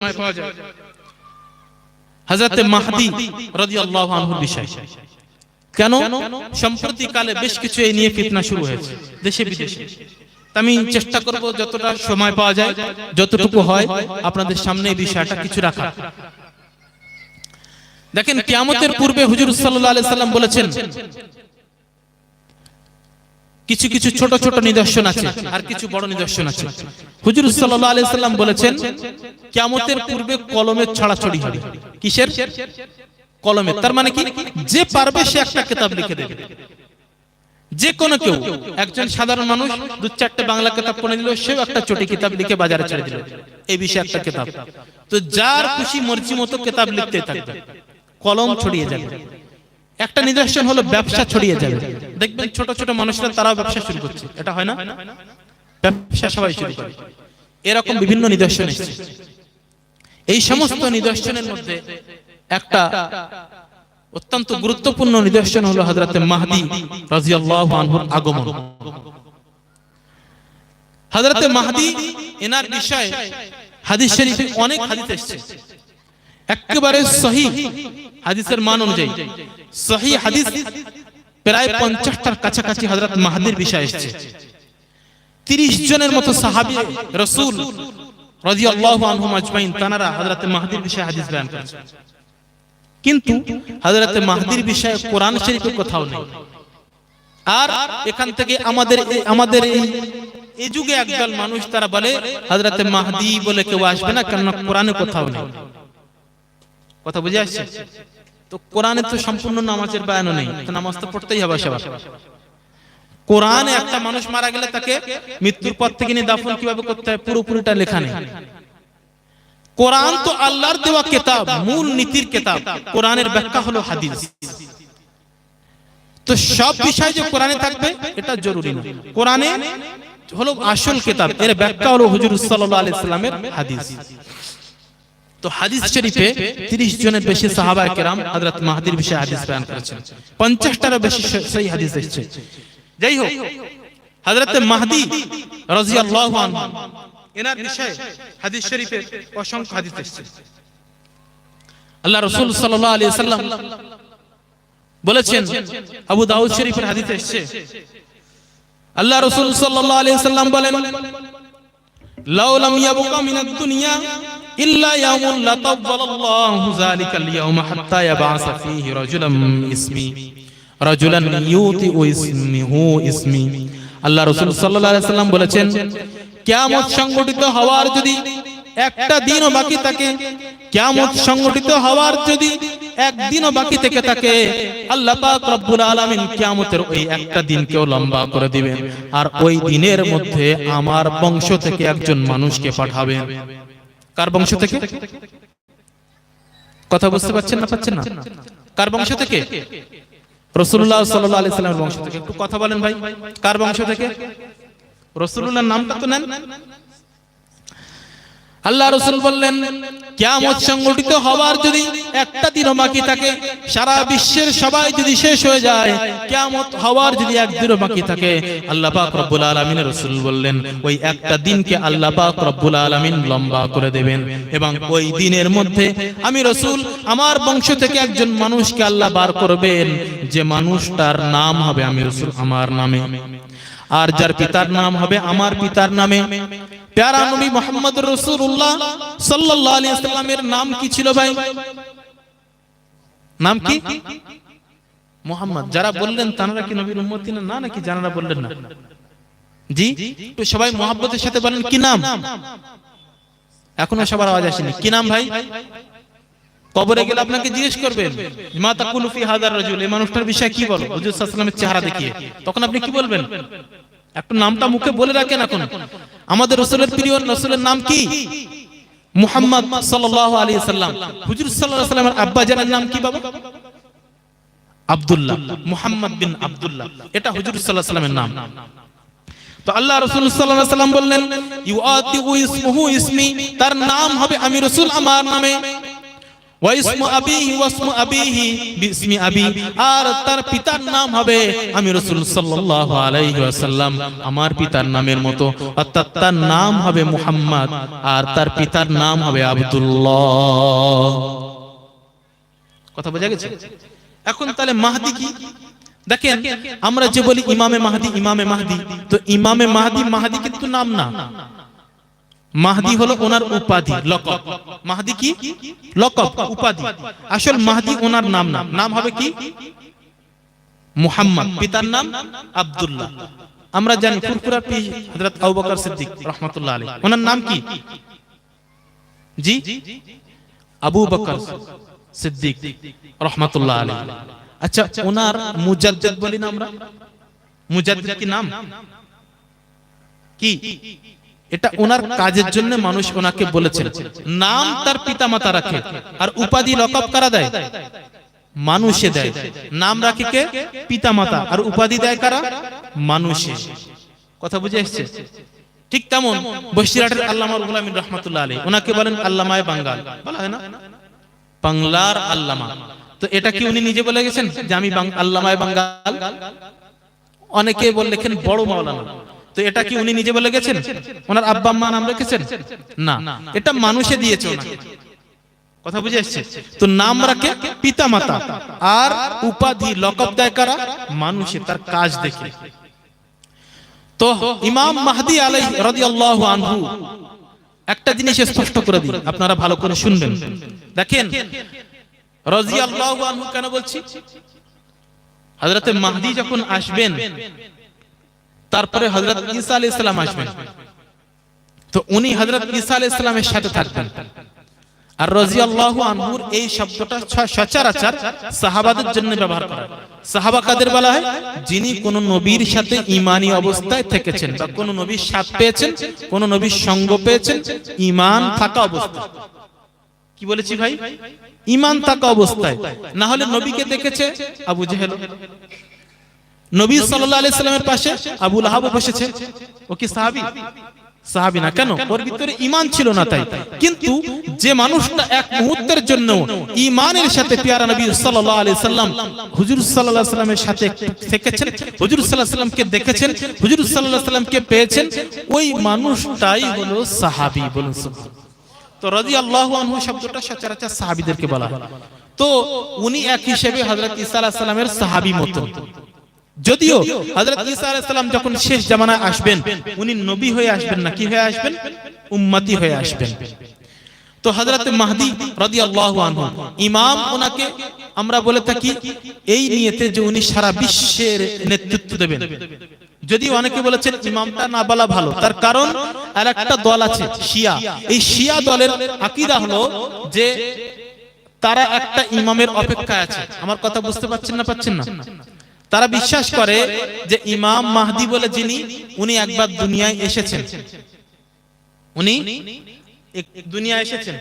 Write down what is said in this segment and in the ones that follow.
পাওয়া যায়। হযরতে মাহদি রাদিয়াল্লাহু আনহুর বিষয়। কেন? সম্প্রতি কালে বেশ কিছু এই নিয়ে ফিতনা শুরু হয়েছে। দেশে বিদেশে। আমি চেষ্টা করব যতটা সময় পাওয়া যায় যতটুকু হয় আপনাদের সামনে এই বিষয়টা কিছু রাখা। দেখেন কিয়ামতের পূর্বে হুজুর সাল্লাল্লাহু আলাইহি সাল্লাম বলেছেন কিছু কিছু ছোট ছোট নিদর্শন আছে আর কিছু বড় নিদর্শন আছে। হুজুর সাল্লাল্লাহু আলাইহি সাল্লাম বলেছেন কিয়ামতের পূর্বে কলমের ছড়াছড়ি হবে। কিসের? কলমের তার মানে কি? যে পারবে সে একটা কিতাব লিখে দেবে। যে কোনো কেউ একজন সাধারণ মানুষ দু চারটে বাংলা কিতাব পড়ে দিল সেও একটা চটি কিতাব লিখে বাজারে ছেড়ে দিল। এই বিষয়ে একটা কিতাব। তো যার খুশি মর্জি মতো কিতাব লিখতে থাকবে। কলম ছড়িয়ে যাবে। একটা নিদর্শন হলো ব্যবসা ছড়িয়ে যাবে। দেখবেন ছোট ছোট মানুষরা তারাও ব্যবসা শুরু করছে। এটা হয় না? ব্যবসা সবাই শুরু করে। এরকম বিভিন্ন নিদর্শন এসেছে। এই সমস্ত নিদর্শনের মধ্যে একটা অত্যন্ত গুরুত্বপূর্ণ নিদর্শন হলো হযরতে মাহদি রাদিয়াল্লাহু আনহুর আগমন। হযরতে মাহদি, এনার বিষয়ে হাদিস শরীফে অনেক হাদিস এসেছে। একেবারে সহি হাদিসের মান অনুযায়ী। সহি হাদিস প্রায় পঞ্চাশটার কাছাকাছি হযরত মাহদির বিষয় এসেছে। তিরিশ জনের মতো সাহাবী রসুল রাদিয়াল্লাহু আনহুম আজমাইন তানারা হযরত মাহদির বিষয়ে হাদিস বয়ান কিন্তু হযরত মাহদির বিষয়ে কোরআন শরীফে কোথাও নেই। আর এখান থেকে আমাদের আমাদের এই যুগে একদল মানুষ, তারা বলে, হযরত মাহদি বলে কেউ আসবে না কেননা কোরআনে কোথাও নেই। কথা বুঝে আসছে? তো কোরআনে তো সম্পূর্ণ নামাজের বয়ানও নেই নামাজ তো পড়তেই হবে সবার। কোরআনে একটা মানুষ মারা গেলে তাকে মৃত্যুর পর থেকে নিয়ে দাফন কীভাবে করতে হয়, পুরোপুরিটা লেখা নেই। কোরআন তো আল্লাহর দেওয়া কেতাব, মূল নীতির কেতাব। কোরআনের ব্যাখ্যা হলো হাদিস। তো সব বিষয় যে কোরআনে থাকবে, এটা জরুরি না। কোরআনে হলো আসল কেতাব, এর ব্যাখ্যা হলো হুজুর সাল্লাল্লাহু আলাইহি সাল্লামের হাদিস। তো হাদিস শরীফে 30 জনের বেশি সাহাবায়ে কেরাম মাহদির বিষয়ে হাদিস বয়ান করেছেন। 50টারও বেশি সহি হাদিস এসেছে। যাই হোক মাহদি রাদিয়াল্লাহু আনহু এনার বিষয়ে হাদিস শরীফে অসংখ্য হাদিস এসেছে। আল্লাহ রাসূল সাল্লাম বলেছেন আবু দাউদ শরীফের হাদিস এসেছে। আল্লাহ রাসূল সাল্লাম বলেন লাউ লাম ইয়াবকা মিনাদ দুনিয়া আল্লাহ সাল্লাম বলেছেন সংগঠিত হওয়ার যদি একটা দিনও বাকি থাকে সংগঠিত হওয়ার যদি একদিনও বাকি থেকে থাকে, আল্লাহ রব্বুল আলামিন কিয়ামতের ওই একটা দিনকেও লম্বা করে দিবেন। আর ওই দিনের মধ্যে আমার বংশ থেকে একজন মানুষকে পাঠাবেন। কার বংশ থেকে? কথা বুঝতে পারছেন না পাচ্ছেন না? কার বংশ থেকে? রসুল্লাহ সাল্লাল্লাহু আলি সাল্লামের বংশ থেকে। একটু কথা বলেন ভাই, কার বংশ থেকে? রসুল্লাহর নামটা তো নেন। আল্লাহ রসুল বললেন, কিয়ামত সংগঠিত হওয়ার যদি একটা দিনও বাকি থাকে, সারা বিশ্বের সবাই যদি শেষ হয়ে যায়, কিয়ামত হওয়ার যদি একদিনও বাকি থাকে, আল্লাহ পাক রব্বুল আলামিনের রাসূল বললেন, ওই একটা দিনকে আল্লাহ পাক রব্বুল আলামিন লম্বা করে দেবেন এবং ওই দিনের মধ্যে আমি রসুল আমার বংশ থেকে একজন মানুষকে আল্লাহ বার করবেন, যে মানুষটার নাম হবে আমি রসুল আমার নামে। আর যার পিতার নাম হবে আমার পিতার নামে। প্যারা নবী মোহাম্মদ রসুল্লাহ সাল্লাল্লাহু আলাইহি সাল্লামের নাম কি ছিল ভাই? নাম কি? মোহাম্মদ। যারা বললেন, তারা কি নবীর না নাকি জানারা বললেন না? জি? সবাই মোহাম্মতের সাথে বলেন, কি নাম? এখনও সবার আওয়াজ আসেনি। কি নাম ভাই? কবরে গেলে আপনাকে জিজ্ঞেস করবেন, মা তাকুলু ফি হাদার রাজুল? এই মানুষটার বিষয়ে কি বলো? হুজুর চেহারা দেখিয়ে। তখন আপনি কি বলবেন? একটু নামটা মুখে বলে রাখেন এখন। আমাদের রসুলের প্রিয় রসুলের নাম কি? মুহাম্মদ সাল্লাল্লাহু আলাইহি সাল্লাম হুজুর সাল্লাল্লাহু আলাইহি সাল্লামের আব্বা জানের নাম কি বাবা? আব্দুল্লাহ মুহাম্মদ বিন আব্দুল্লাহ। এটা হুজুর সাল্লাল্লাহু আলাইহি সাল্লামের নাম। তো আল্লাহ রাসূল সাল্লাল্লাহু আলাইহি সাল্লাম বললেন ইসমুহু ইসমি তার নাম হবে আমি রাসূল আমার নামে। ওয়াইসমু আবিহি ওয়াসমু আবিহি বিসমি আবি আর তার পিতার নাম হবে আমি রাসূল সাল্লাল্লাহু আলাইহি ওয়াসাল্লাম। আমার পিতার নামের মতো। অর্থাৎ তার নাম হবে মুহাম্মদ। আর তার পিতার নাম হবে আব্দুল্লাহ। কথা বোঝা গেছে? এখন তাহলে মাহদি কি? দেখেন আমরা যে বলি ইমামে মাহদি ইমামে মাহদি তো ইমামে মাহদি মাহদি কিন্তু নাম না। মাহদি হলো ওনার উপাধি লকব। মাহদি কি? লকব উপাধি। আসল মাহদি ওনার নাম না। নাম। হবে কি? মুহাম্মদ। পিতার নাম আব্দুল্লাহ। আমরা জানি ফুরফুরার পি হযরত আবু বকর সিদ্দিক রাহমাতুল্লাহ আলাইহি। ওনার নাম কি? জি? আবু বকর সিদ্দিক রহমাতুল্লাহ আলাইহি। আচ্ছা ওনার মুজাদ্দিদ বলি না আমরা। মুজাদ্দিদ কি নাম? কি? এটা ওনার কাজের জন্য মানুষ ওনাকে বলেছেন। নাম তার পিতামাতা রাখে। আর উপাধি লকব কারা দেয়? মানুষে দেয়। নাম রাখে কে? পিতামাতা। আর উপাধি দেয় কারা? মানুষে। কথা বুঝে এসছে? ঠিক তেমন বসিরহাটের আল্লামা আমিন রহমাতুল্লাহ আলাইহি। ওনাকে বলেন আল্লামায়ে বাঙ্গাল। বলা হয় না? বাংলার আল্লামা। তো এটা কি উনি নিজে বলে গেছেন যে আমি আল্লামায়ে বাঙ্গাল? অনেকে বলে লেখেন বড় মাওলানা। তো এটা কি উনি নিজে বলে গেছেন? ওনার আব্বা আম্মা নাম রেখেছেন? না। এটা মানুষে দিয়েছে ওনাকে। কথা বুঝে এসছে? তো নাম রাখে পিতা মাতা আর উপাধি লকব দেয় কারা? মানুষে তার কাজ দেখে। তো ইমাম মাহদি আলাই রাদিয়াল্লাহু আনহু একটা জিনিস স্পষ্ট করে দিই আপনারা ভালো করে শুনবেন। দেখেন রাদিয়াল্লাহু আনহু কেন বলছি? হযরতে মাহদি যখন আসবেন তারপরে হযরত ঈসা আলাইহিস সালাম আসবেন। তো উনি হযরত ঈসা আলাইহিস সালামের সাথে থাকবেন। আর রাদিয়াল্লাহু আনহুর এই শব্দটা সচরাচর সাহাবাদের জন্য ব্যবহার করা। সাহাবা কাদের বলা হয়? যিনি কোন নবীর সাথে ঈমানি অবস্থায় থেকেছেন বা কোন নবীর সাথ পেয়েছেন, কোন নবীর সঙ্গ পেয়েছেন ঈমান থাকা অবস্থায়। কি বলেছি ভাই? ঈমান থাকা অবস্থায়। না হলে নবীকে দেখেছে আবু জেহেল। নবী সাল্লামের পাশে আবু লাহাব বসেছে। ও কি সাহাবী? সাহাবী না কেন? ওর ভিতরে ঈমান ছিল না তাই। কিন্তু যে মানুষটা এক মুহূর্তের জন্য ঈমানের সাথে পেয়ারা নবী সাল্লাল্লাহু আলাইহি সাল্লাম, হুজুর আলাইহি সাল্লামের সাথে থেকেছেন, হুজুর আলাইহি সাল্লামকে দেখেছেন, হুজুর আলাইহি সাল্লামকে পেয়েছেন, ওই মানুষটাই হলো সাহাবী বলুন তো রাদিয়াল্লাহু আনহু শব্দটা সচরাচর সাহাবীদেরকে বলা তো উনি এক হিসেবে হযরত ঈসা আলাইহিস সালামের সাহাবী মতো যদিও হযরত ঈসা আলাইহিস সালাম যখন শেষ জামানায় আসবেন উনি নবী হয়ে আসবেন না কি হয়ে আসবেন? উম্মতি হয়ে আসবেন। তো হযরত মাহদি রাদিয়াল্লাহু আনহু ইমাম ওনাকে আমরা বলে থাকি এই নিয়তে যে উনি সারা বিশ্বের নেতৃত্ব দেবেন। যদি অনেকে বলেছেন ইমামটা না বলা ভালো তার কারণ আর একটা দল আছে শিয়া। এই শিয়া দলের আকীদা হলো যে তারা একটা ইমামের অপেক্ষায় আছে। আমার কথা বুঝতে পারছেন না পাচ্ছেন না? তারা বিশ্বাস করে যে ইমাম মাহদি বলে যিনি উনি একবার দুনিয়ায় এসেছেন। উনি দুনিয়ায় এসেছেন।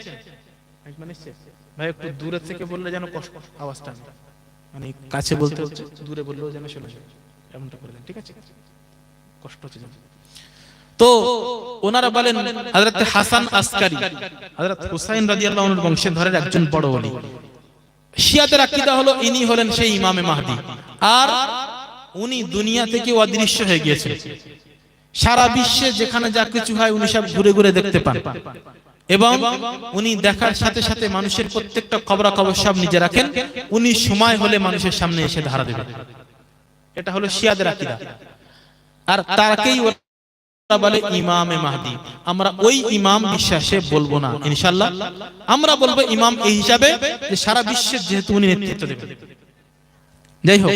ভাই একটু দূরে থেকে বললে যেন কষ্ট আওয়াজটা মানে কাছে বলতে হচ্ছে। দূরে বললেও যেন শোনা এমনটা করলেন ঠিক আছে? কষ্ট হচ্ছে তো ওনারা বলেন হযরত হাসান আসকারি হযরত হুসাইন রাদিয়াল্লাহু আনহুর বংশধরের একজন বড় ওলি। শিয়াদের আকীদা হলো, ইনি হলেন সেই ইমামে মাহদি। আর উনি দুনিয়া থেকে অদৃশ্য হয়ে গিয়েছেন। সারা বিশ্বে যেখানে যা কিছু হয়, উনি সব ঘুরে ঘুরে দেখতে পান। এবং উনি দেখার সাথে সাথে মানুষের প্রত্যেকটা খবরা খবর সব নিজে রাখেন। উনি সময় হলে মানুষের সামনে এসে ধারা দেবেন। এটা হলো শিয়াদের আকীদা। আর তারকেই বলে ইমামে আমরা ওই ইমাম বিশ্বাসে বলব না ইনশাল্লাহ আমরা বলব ইমাম এই হিসাবে যে সারা বিশ্বের যেহেতু উনি নেতৃত্ব দেবেন। যাই হোক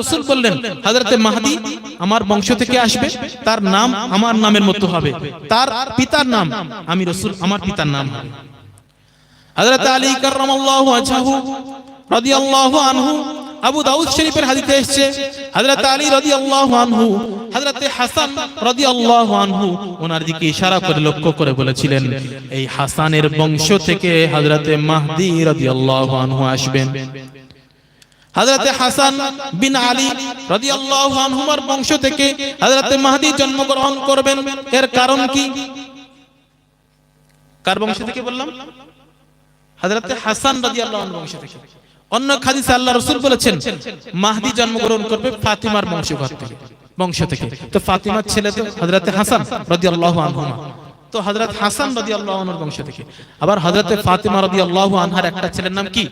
রসুল বললেন হাজরতে মাহদি আমার বংশ থেকে আসবে, তার নাম আমার নামের মতো হবে। তার পিতার নাম, আমি রসুল, আমার পিতার নাম হবে। আলী আনহু আবু দাউদ শরীফের হাদিসে এসেছে, হযরত আলী রাদিয়াল্লাহু আনহু, হযরত হাসান রাদিয়াল্লাহু আনহু, ওনার দিকে ইশারা করে লক্ষ্য করে বলেছিলেন, এই হাসানের বংশ থেকে হযরত মাহদি রাদিয়াল্লাহু আনহু আসবেন। হযরত হাসান বিন আলী রাদিয়াল্লাহু আনহুমার বংশ থেকে হযরত মাহদি জন্মগ্রহণ করবেন। এর কারণ কি? কার বংশ থেকে বললাম? হযরতে হাসান রাদিয়াল্লাহু আনহু বংশ থেকে। অন্য হাদিসে আল্লাহ রসুল বলেছেন, মাহদি জন্মগ্রহণ করবে ফাতিমার বংশঘর থেকে, বংশ থেকে। তো ফাতিমার ছেলে তো হজরতে হাসান রদি আল্লাহ আনহুমা। তো হজরত হাসান রদি আল্লাহ বংশ থেকে। আবার হজরতে ফাতিমা রদি আল্লাহ আনহার একটা ছেলের নাম কি?